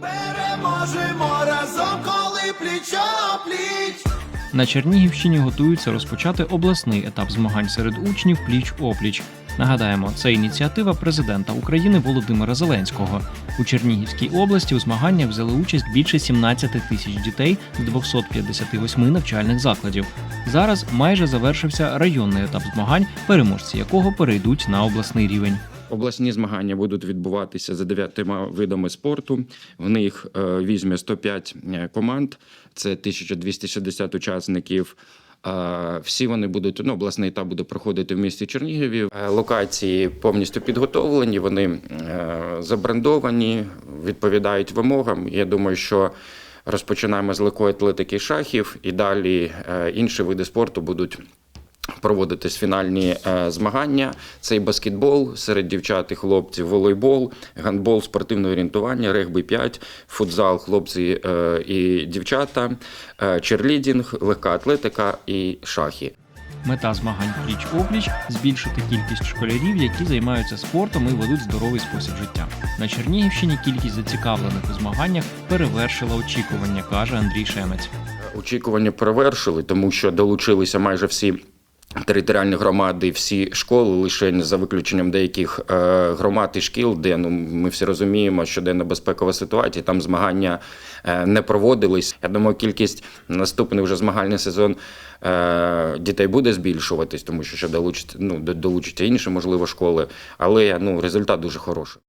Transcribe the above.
Переможемо разом, коли пліч-о-пліч. На Чернігівщині готуються розпочати обласний етап змагань серед учнів пліч опліч. Нагадаємо, це ініціатива президента України Володимира Зеленського. У Чернігівській області у змаганнях взяли участь більше 17 тисяч дітей з 258 навчальних закладів. Зараз майже завершився районний етап змагань, переможці якого перейдуть на обласний рівень. Обласні змагання будуть відбуватися за дев'ятима видами спорту. В них е, візьме 105 команд, це 1260 учасників. Е, Всі вони будуть ну, обласний етап буде проходити в місті Чернігові. Е, Локації повністю підготовлені, вони е, забрендовані, відповідають вимогам. Я думаю, що розпочинаємо з легкої атлетики шахів, і далі е, інші види спорту будуть проводитись фінальні е, змагання. Це і баскетбол серед дівчат і хлопців, волейбол, гандбол, спортивне орієнтування, регбі 5, футзал, хлопці е, і дівчата, е, черлідінг, легка атлетика і шахи. Мета змагань пліч опліч збільшити кількість школярів, які займаються спортом і ведуть здоровий спосіб життя. На Чернігівщині кількість зацікавлених у змаганнях перевершила очікування, каже Андрій Шемець. Очікування перевершили, тому що долучилися майже всі. Територіальні громади, всі школи, лише за виключенням деяких е, громад і шкіл, де ну ми всі розуміємо, що де небезпекова ситуація, там змагання е, не проводились. Я думаю, кількість наступний вже змагальний сезон е, дітей буде збільшуватись, тому що ще долучиться, ну, до- долучаться інші, можливо, школи. Але ну результат дуже хороший.